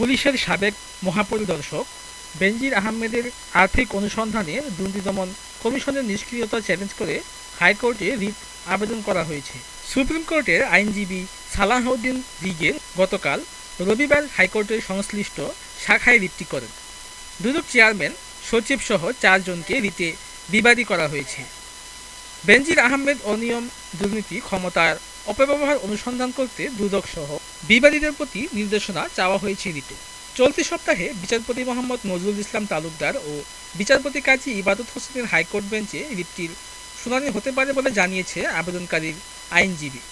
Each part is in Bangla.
পুলিশের সাবেক মহাপরিদর্শক বেনজির আহমেদের আর্থিক অনুসন্ধানে দুর্নীতি দমন কমিশনের নিষ্ক্রিয়তা চ্যালেঞ্জ করে হাইকোর্টে রিট আবেদন করা হয়েছে। সুপ্রিম কোর্টের আইনজীবী সালাহউদ্দিন রিগের গতকাল রবিবার হাইকোর্টের সংশ্লিষ্ট শাখায় রিটটি করেন। দুদক চেয়ারম্যান সচিব সহ চারজনকে রিটে বিবাদী করা হয়েছে। বেনজির আহমেদ অনিয়ম, দুর্নীতি, ক্ষমতার অপব্যবহার অনুসন্ধান করতে দুদক সহ বিবাদীদের প্রতি নির্দেশনা চাওয়া হয়েছে রিটে চলতি সপ্তাহে বিচারপতি মোহাম্মদ নজরুল ইসলাম তালুকদার ও বিচারপতি কাজী ইবাদত হোসেনের হাইকোর্ট বেঞ্চে রিটটির শুনানি হতে পারে বলে জানিয়েছে আবেদনকারীর আইনজীবী।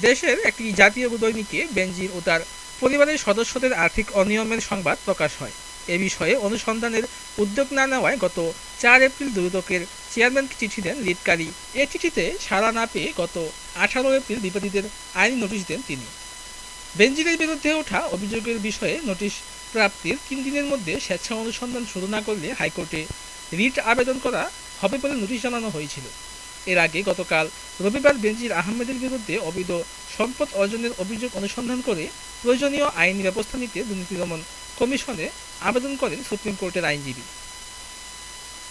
দেশের একটি জাতীয় দৈনিকে বেনজির ও তার পরিবারের সদস্যদের আর্থিক অনিয়মের সংবাদ প্রকাশ হয়। এ বিষয়ে অনুসন্ধানের উদ্যোগ না নেওয়ায় গত চার এপ্রিল দুদকের চেয়ারম্যানকে চিঠি দেন রিটকারী এ চিঠিতে সাড়া না পেয়ে গত আঠারো এপ্রিল বিবাদীদের আইনি নোটিশ দেন তিনি। বেনজিরের বিরুদ্ধে ওঠা অভিযোগের বিষয়ে নোটিশ প্রাপ্তির তিন দিনের মধ্যে স্বেচ্ছা অনুসন্ধান শুরু না করলে হাইকোর্টে রিট আবেদন করা হবে বলে নোটিশ জানানো হয়েছিল। এর আগে গতকাল রবিবার বেনজির আহমেদের বিরুদ্ধে অবৈধ সম্পদ অর্জনের অভিযোগ অনুসন্ধান করে প্রয়োজনীয় আইনি ব্যবস্থা নিতে দুর্নীতি দমন কমিশনে আবেদন করেন সুপ্রিম কোর্টের আইনজীবী।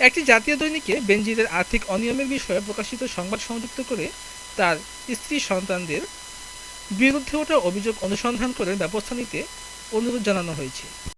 একটি জাতীয় দৈনিকে বেনজিরের আর্থিক অনিয়মের বিষয়ে প্রকাশিত সংবাদ সংযুক্ত করে তার স্ত্রী সন্তানদের বিরুদ্ধে ওঠা অভিযোগ অনুসন্ধান করে ব্যবস্থা নিতে অনুরোধ জানানো হয়েছে।